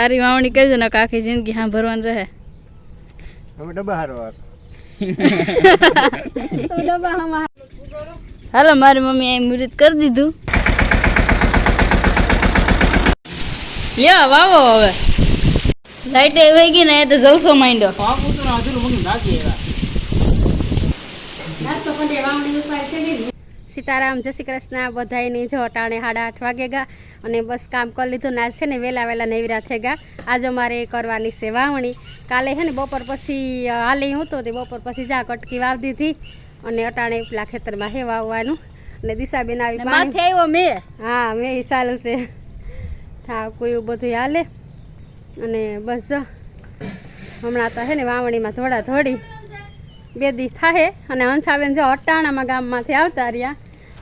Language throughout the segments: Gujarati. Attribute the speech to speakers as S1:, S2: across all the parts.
S1: હારી વાવણી કરજો ને આખી જિંદગી હા ભરવાનું રહે.
S2: અમે ડબ્બા હારવા
S1: હાલો મારી મમ્મી અહીં મુહૂર્ત કરી દીધું. લ્યો વાવો હવે. લાઈટ એ વહી ગઈ ને એ તો જવસો માંડ્યો.
S3: સીતારામ જય શ્રી કૃષ્ણ. બધાયની જો અટાણે સાડા આઠ વાગે ગા અને બસ કામ કરી લીધું ને આજ છે ને વહેલા વહેલા નેવરા થઈ ગયા આજે અમારે કરવાની છે વાવણી. કાલે છે ને બપોર પછી હાલી હું તો તે બપોર પછી જા કટકી વાવ દીધી અને અટાણે પેલા ખેતરમાં હે વાવવાનું. અને દિશાબેન આવી
S1: માથે આવ્યો મેં.
S3: હા મેં ચાલુ છે. હા કોઈ બધું હાલે. અને બસ જો હમણાં તો હે ને વાવણીમાં થોડા થોડી બે દી થાય અને હંસાબેન જો અટાણામાં ગામમાંથી આવતા રહ્યા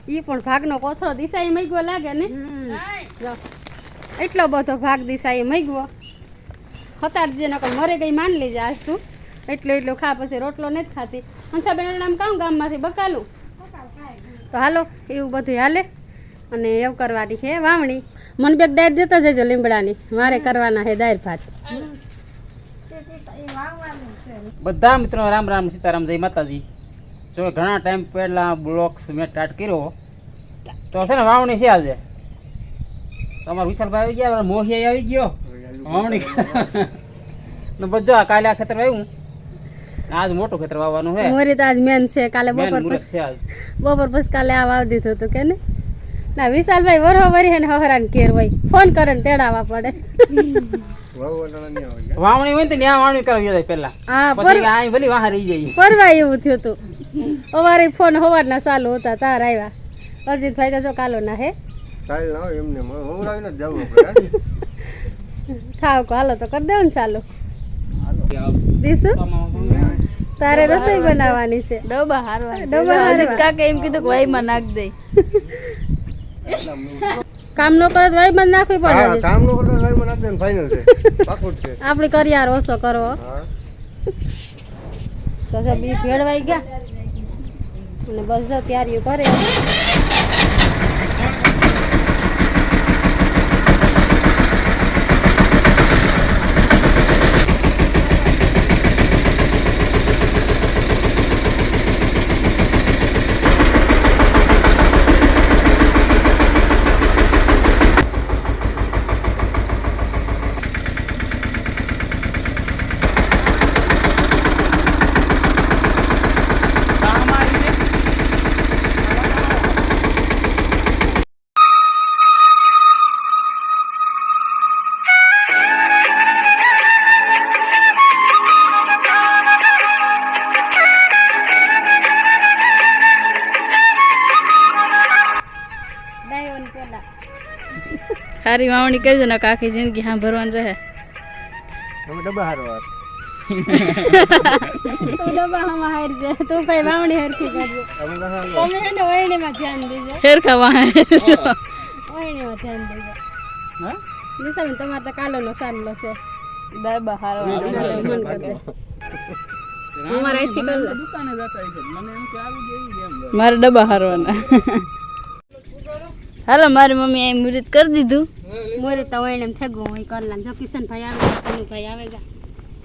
S3: એ પણ ભાગનો કોથળો દિશાએ મૈગવો લાગે ને? એટલો બધો ભાગ દિશાએ મૈગવો હતાર જે નકર મરે ગઈ માન લેજે આજ તું. એટલું એટલું ખા પછી રોટલો નથી ખાતી. હંસાબેન નામ કામ ગામમાંથી? બકાલું? તો હાલો એવું બધું હાલે. અને એવું કરવાની છે વાવણી. મને બે દાળ દેતા જજો લીમડાની. મારે કરવાના છે દાળ ભાત.
S2: બધા મિત્રો રામ રામ સીતારામ જય માતાજી. જો ઘણા ટાઈમ પહેલાં બ્લોક્સ મેં સ્ટાર્ટ કર્યો. તો છે ને વાવણી છે આજે. તમારો વિશાલભાઈ આવી ગયા મોહી આવી ગયો. વાવણી. ને બધો આ કાલે આ ખેતર આવ્યું. આજ મોટું ખેતર વાવવાનું છે.
S3: મોરી તો આજ મેન છે કાલે બપોર પછી બપોર પછી કાલે આ વાવ દીધું હતું કે ને ના વિશાલભાઈ વરહો વરી હે ને હહરાન કેર હોય. ફોન કરે ને તેડાવા પડે.
S2: વાવણી હોય ને તો ત્યાં વાવણી કરાવી જાય પહેલા.
S3: હા
S2: પછી આ ભલી વાહ રહી જાય.
S3: પરવા એવું થયું હતું. અમારે ફોન સવારના ચાલુ હતા તાર આવ્યા અજીતભાઈ તો જો કાલો ના હે. ખાવ કો હાલો તો કરી દેવ ને ચાલુ. દીસુ? તારે રસોઈ બનાવવાની છે.
S1: ડબ્બા હારવા
S3: ડબ્બા હારવા.
S1: કાકે એમ કીધું કે વાઈમાં નાખ દે.
S3: કામ નો કરે તો બંધ નાખવી પડે
S4: કામ નો કરતો લાઈવ બંધ દે ફાઈનલ છે. પાકું છે.
S3: આપણી કરિયાર ઓછો કરવો તો બી ભેળવાઈ ગયા. અને બસ તૈયારીઓ કરે.
S1: હારી વાવણી કરજો ને આખી જિંદગી હા ભરવાનું રહે.
S4: અમે ડબ્બા હારવા
S3: તું ડબ્બામાં હાર છે તું ભાઈ વાવણી હરખી કરજો. તમે ને ધ્યાન દેજો.
S1: હેરખા વાહ.
S3: વળણીમાં ધ્યાન દેજો.
S2: હા?
S3: દિશાબેન તમારે તો કાલોનો સાનલો છે.
S1: ડબ્બા હારવા
S3: મન કરી.
S1: મારે ડબ્બા હારવાના. હાલો મારી મમ્મી અહીં મુહૂર્ત કરી દીધું.
S3: મોરે તો વળણે થેગો હોય કરલા જો કિશનભાઈ આવે સનુભાઈ આવે ગા.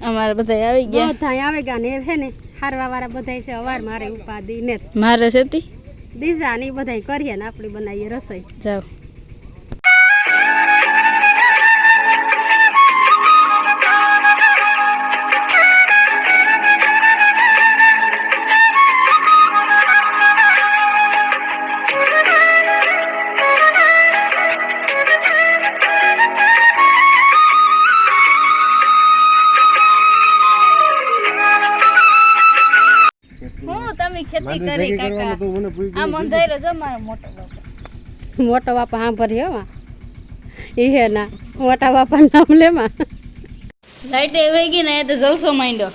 S1: અમારે બધા આવી ગયા.
S3: બધા આવે ગા ને છે ને હારવા વાળા બધા છે અવાર મારે ઉપાદી ને
S1: મારે સેતી
S3: દીઝા ને બધા કરીએ ને આપણી બનાવીએ રસોઈ.
S1: જાઓ. કરી કાકા. આ મોટો બાપા.
S3: મોટો બાપા હા ભરી માં એ હે ના. મોટા બાપા નામ લે માં
S1: લાઈટ એ વહી ગઈ ને તો જલસો માંડ્યો.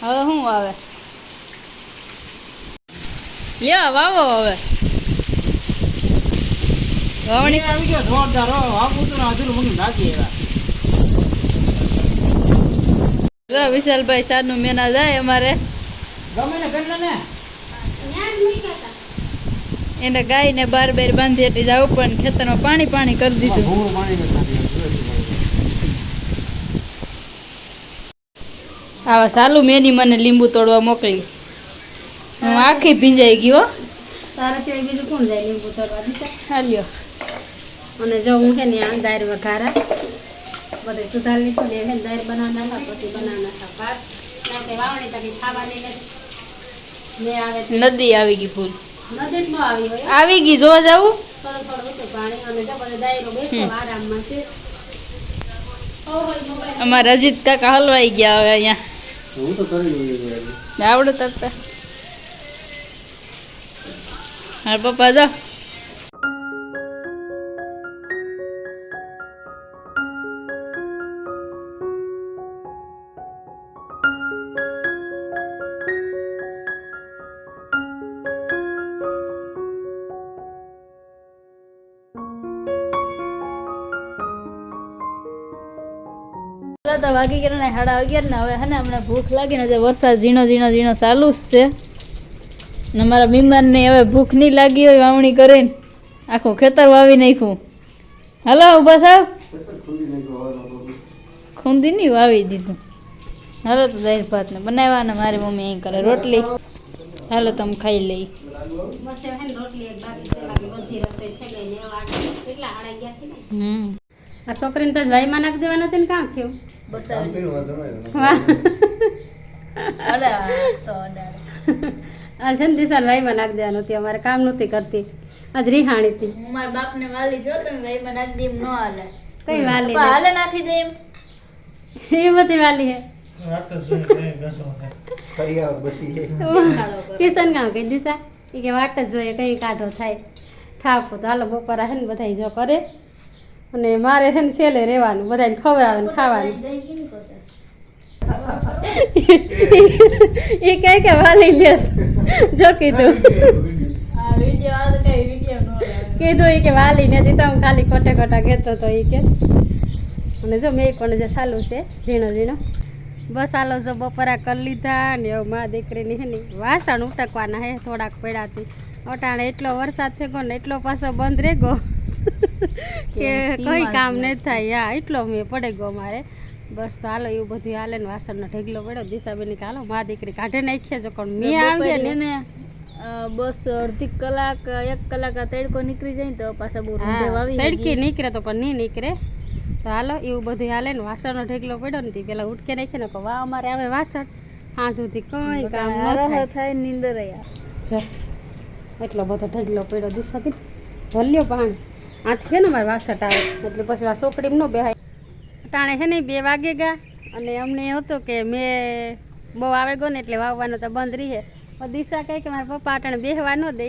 S1: હવે શું આવે લ્યો વાવો હવે. વાવણી
S2: આવી ગયો જોરદાર હો વાવું તો અધૂરું મને નાખી એવા
S1: જો વિશાલભાઈ સારનું મેના જાય અમારે.
S2: એને ગાય ને.
S1: એને ગાયને બાર બાર બાંધી એટલે જવું પણ ખેતરમાં પાણી પાણી કરી દીધું. આવા સાલું મેની મને લીંબુ તોડવા મોકલી. હું આખી ભીંજાઈ ગયો હો.
S3: તારા સિવાય બીજું કોણ જાય લીંબુ તોડવા? દીધા
S1: હાલ્યો.
S3: અને જો હું છે ને આ દાળ વઘારા બધે સુધાર લીધું ને એને દાળ બનાવના હતા પછી બનાવના હતા ભાત. ના કે વાવણી તકી ખાવાની નથી. આવે
S1: નદી આવી ગઈ ફૂલ.
S3: નદી ન આવી હોય.
S1: આવી ગઈ જોવા જાવું?
S3: થોડું થોડું હતું પાણી અને જો બધે દાયરો બેઠો આરામમાં છે.
S1: અમારા અજીત કાકા હલવાઈ ગયા હવે અહીંયા.
S4: હું તો કરી.
S1: આવડે તરતા. હા પપ્પા જો તો વાગી ગયા ને સાડા અગિયાર ને હવે હે ને હમણાં ભૂખ લાગી ને વરસાદ ઝીણો ઝીણો ઝીણો ચાલુ જ છે. ને મારા મહેમાનને હવે ભૂખ નહીં લાગી હોય વાવણી કરીને. આખું ખેતર વાવી નાખ્યું. હાલો ઊભા સાહેબ ખૂંદી નહીં વાવી દીધું. હાલો તો દહીં ભાત ને બનાવવાના મારી મમ્મી અહીં કરે રોટલી. હાલો તમે ખાઈ લઈ.
S3: ને ને ને
S1: હમ.
S3: આ છોકરીને તો જયમાં નાખી દેવા નથી ને કાં થયું?
S1: બસ આ.
S3: છે ને દિશાલ વાઈમાં નાખી દેવાનું હતી અમારે કામ નહોતી કરતી. આજ રીહાણી હતી.
S1: હું મારા બાપને વાલી છો તમે ભાઈ મને નાખી દે એમ ન હાલે.
S3: કઈ વાલી
S1: હાલે નાખી દે
S3: એ બધી વાલી હે. કિશન ગામ કઈ દિશા? એ કે વાટ જ જોઈએ કઈ કાઢો થાય. ઠાકો તો હાલો બપોરા હે ને બધા જો કરે. અને મારે છે ને છેલ્લે રહેવાનું બધાને ખવડાવે ને ખાવાનું? એ કહે કે વાલી લે જો કીધું.
S1: તો કઈ.
S3: કીધું એ કે વાલી ને દીધા હું ખાલી ખોટે ખોટા કહેતો તો એ કે. અને જો મેં પણ જે ચાલુ છે ઝીણો ઝીણો. બસ આલો જો બપોરા કરી લીધા ને હવે મા દીકરીની હે ને વાસણ ઉટકવાના હે થોડાક પડ્યાથી. અટાણે એટલો વરસાદ થયો ને એટલો પાછો બંધ રહે ગયો. કે કઈ કામ નહીં થાય. હા એટલો મેં પડે ગયો મારે બસ તો હાલો એવું બધું હાલે ને વાસણનો ઢગલો પડ્યો. દિશાબેન કે હાલો મા દીકરી કાઢે નાખીએ જો પણ મેં આવી ને.
S1: ને બસ અડધી કલાક એક કલાક આ તડકો નીકળી જાય ને તો પાછા બહુ વાવી
S3: તડકી નીકળે તો પણ નહીં નીકળે. તો હાલો એવું બધું હાલે ને વાસણનો ઢેકલો પડ્યો ને પેલા ઉઠકે નાખે ને વાહ અમારે આવે વાસણ. હા સુધી કઈ કામ ન થાય.
S1: થાય નીંદર
S3: જો એટલો બધો ઢગલો પડ્યો દિશાથી ભલ્યો પાણી. આથી છે ને મારે વાસટ આવે એટલે પછી આ સોકડી ન બેહાય. અટાણે છે ને બે વાગે ગયા અને અમને હતો કે મેં બહુ આવે ગયો ને એટલે વાવવાનો તો બંધ રહી પણ દિશા કહે કે મારા પપ્પા અટાણે બેહવા ન દે.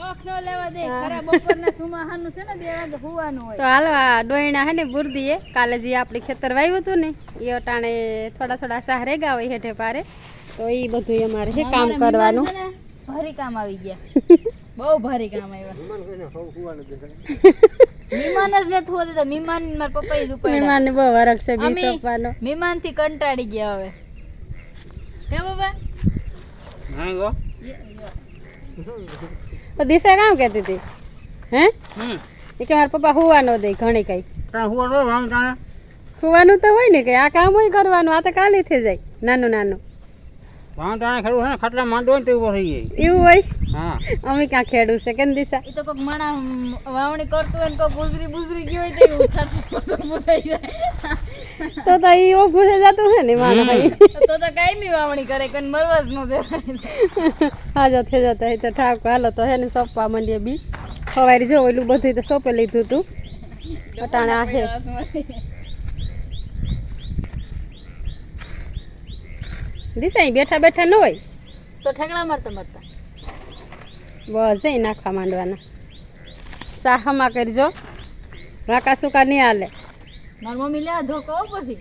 S1: ઓખ નો લેવા દે.
S3: હા.
S1: ખરા બપોરના સુમાહાનું છે ને બે વાગે હુવાનું
S3: તો હાલો આ ડોયણા હે ને બુરદીએ. કાલે જે આપણે ખેતર વાવ્યું હતું ને એ અટાણે થોડા થોડા સહારે ગયા હોય હેઠે પારે. તો એ બધું અમારે છે કામ કરવાનું.
S1: ભારી કામ આવી ગયા. બહુ ભારી કામ આવ્યા.
S4: મહેમાન.
S1: મહેમાન જ નથી હોતી તો મહેમાન મારા પપ્પાએ જ ઉપાડ્યા.
S3: મહેમાનને બહુ વરખ છે બી
S1: અમે- મહેમાનથી કંટાળી ગયા હવે. કે બાબા?
S2: હા ગો.
S3: ઓ દિશા કામ કહેતી હતી? હે?
S2: હમ.
S3: એ કે મારા પપ્પા હુવા ન દે ઘણી કઈ.
S2: તાણ હુવા નો વાંગ તાણે
S3: હુવાનું તો હોય ને કે આ કામ હોય કરવાનું આ તો કાલે થઈ જાય નાનું નાનું.
S2: વાવ તાણે ખરું હે ને ખાટલા માંડો ને તો ઊભો થઈ જાય.
S3: એવું હોય? અમે ક્યાં ખેડું છે? કેમ દિશા?
S1: એ તો કોક માણા વાવણી કરતું હોય ને કોક ગુજરી બુજરી ગયું હોય તો એવું થતું બધું જાય.
S3: તો તો એ ઓ ભૂસે જતું છે ને મારા ભાઈ.
S1: તો તો કાંઈ વાવણી કરે કોઈ મરવા જ ન દેવાય.
S3: હાજર થઈ જતા તો ઠાક હાલો તો હે ને સોંપવા માંડીએ બી. સવારે જો ઓલું બધું તો સોપે લીધું હતું અટાણે આ છે દિશા અહીં બેઠા બેઠા ન હોય?
S1: તો ઠેકડા મારતા મારતા.
S3: બસ જઈ નાખવા માંડવાના સાહમાં કરજો. વાંકા સુકા નહીં હાલે.
S1: મારી મમ્મી લે ધોકો પછી.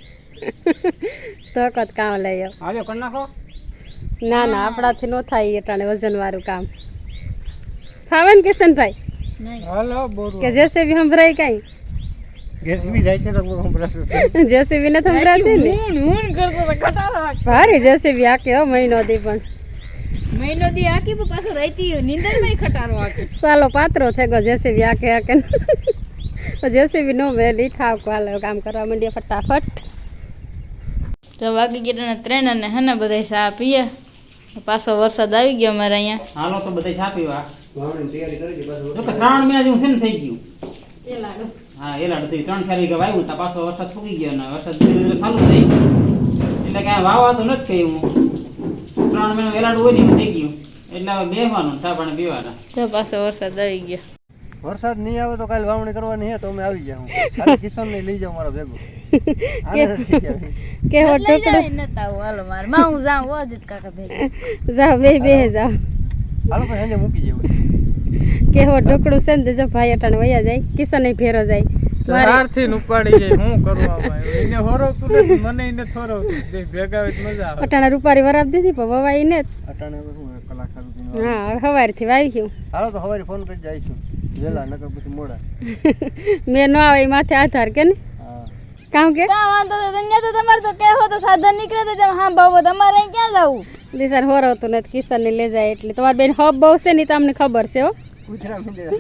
S3: ધોકો જ કામ લઈ આવ.
S2: કરી નાખો.
S3: ના ના આપણાથી નો થાય એ ટાણે વજન વાળું કામ. ફાવે ને કિશનભાઈ?
S4: હાલો બોરું
S3: કે જેસીબી સંભળાય કાંઈ?
S4: જેસબી જાય તો સંભળાતું.
S3: જેસીબી ને સંભળાતી ને?
S1: હું હું કરતો તો કટારો વાગ
S3: જેસીબી આકે હો મહિનો દી પણ.
S1: મહિનો દી આખી પણ પાછો રહેતી નીંદરમાં ખટારો આખી.
S3: સાલો પાત્રો થઈ ગયો જેસીબી આકે આકે જેસીબી નો વેલી ઠાવ હાલે. કામ કરવા માંડીએ ફટાફટ.
S1: તો વાગી ગયા ત્રણ અને હે ને બધા ચા પીએ. પાછો વરસાદ આવી ગયો અમારે અહીંયા.
S2: હાલો તો બધા ચા પીવા. શ્રાવણ મહિના જેવું ને થઈ ગયું. હા એલાડ થઈ ત્રણ ચાર વીઘા વાવ્યું તા પાછો વરસાદ ફૂગી ગયો ને વરસાદ ચાલુ થઈ એટલે કાંઈ વાવા તો નથી કહ્યું ત્રણ મહિના એલાડ હોય ને થઈ ગયું. એટલે હવે બેહવાનું ચા પાણી પીવાના.
S1: તો પાછો વરસાદ આવી ગયો.
S4: વરસાદ નહીં આવે તો કાલે વાવણી કરવાની હે તો અમે આવી જાઉં કાલે કિશન ને લઈ જાઉં મારો ભેગો.
S3: કેવો ટુકડો.
S1: નતા હાલો માર. માં હું જાઉં અજીત કાકા ભેગો.
S3: જાઓ બે બે જાવ
S4: હાલો પછી સાંજે મૂકી જેવું.
S3: કેવો ઢોકળું છે ને જો ભાઈ અટાણ વયા જાય કિશન ફેરો જાય. મારે
S5: થી ઉપાડી જાય હું કરવા એને હોરવતું નથી મને એને થોરવતું બે ભેગા હોય મજા આવે.
S3: અટાણા રૂપારી વરાપ દીધી પણ વવાઈ ને
S4: અટાણે કલાક સારું
S3: હા હવે સવારથી વાવી ગયું.
S4: હાલો તો સવારે ફોન કરી જાય છું. વેલા નકર પછી મોડા.
S3: મેં ન આવે માથે આધાર કે ને? કામ કે?
S1: કા વાંધો તો દુનિયા તો તમારે તો કેહો તો સાધન નીકળે તો તેમ હા બાબો તમારે અહીં ક્યાં જવું?
S3: દિશાને હોરવતું નથી કિશન ને લઈ જાય એટલે. તમારી બેન હબ બહુ છે ને તમને ખબર છે હો.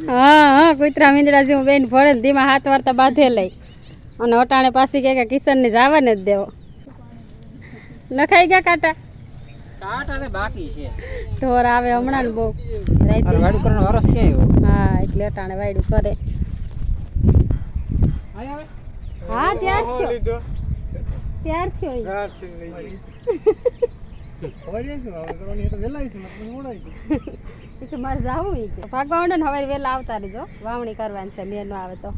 S3: હા હા કુતરા મીંદડા જેવું બેન ભળે ને ધીમા હાથ વારતા બાંધે લઈ. અને અટાણે પાછી ગયા કિશન કિશનને જવા ને જ દેવો. નખાઈ ગયા કાંટા?
S2: કાંટા બાકી છે.
S3: ઢોર આવે હમણાં ને બહુ. રાઈતે.
S2: વાડું કરવાનો વરસ ક્યાં
S3: હા એટલે અટાણે વાયડું કરે. હા ત્યાર થયો. ત્યાર થયો. મારે જાવું ભાગવા ને હવે વહેલા આવતા રહેજો. વાવણી કરવાની છે મેં આવે તો.